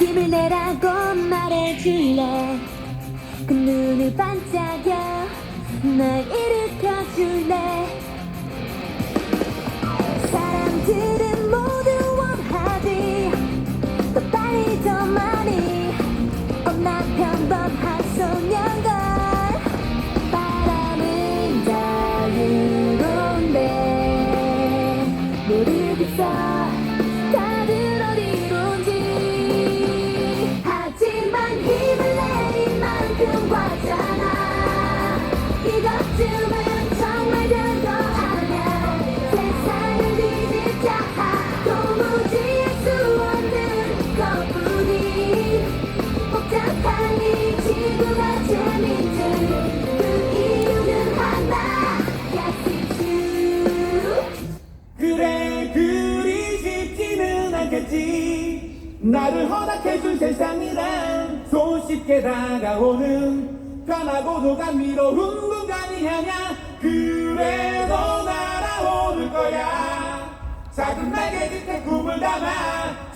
힘을 내라고 말해줄래? 그 눈을 반짝여 날 일으켜줄래? 사람들 과잖아 이것쯤은 정말 별거 아냐 세상을 뒤집자. 도무지 알수 없는 것뿐이 복잡한 이 지구가 재밌는 그 이유는 하나 you. 그래 그리 쉽지는 않겠지. 나를 허락해준 세상이란 손 쉽게 다가오는 편하고도 감미로운 공간이 아냐? 그래 너 날아오를 거야. 작은 날개 끝에 꿈을 담아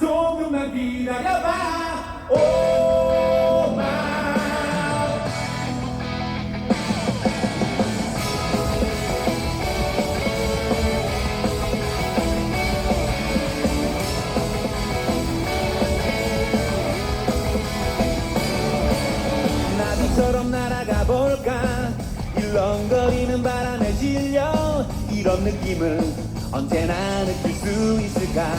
나비처럼 날아가 볼까? 일렁거리는 바람에 실려? 이런 느낌을 언제나 느낄 수 있을까?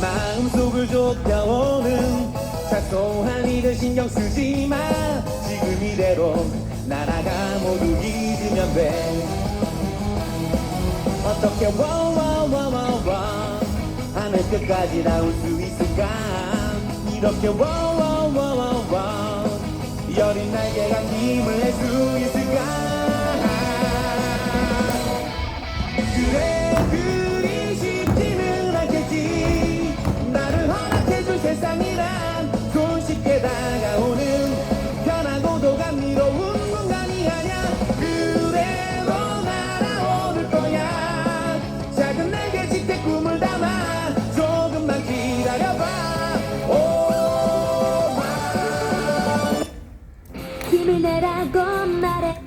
마음속을 좁혀오는 사소한 일을 신경 쓰지 마. 지금 이대로 날아가 모두 잊으면 돼. 어떻게 와와와와와 하늘 끝까지 나올 수 있을까? 이렇게 와와 여린 날개가 힘을 낼수 있을까 우리네라고 말해.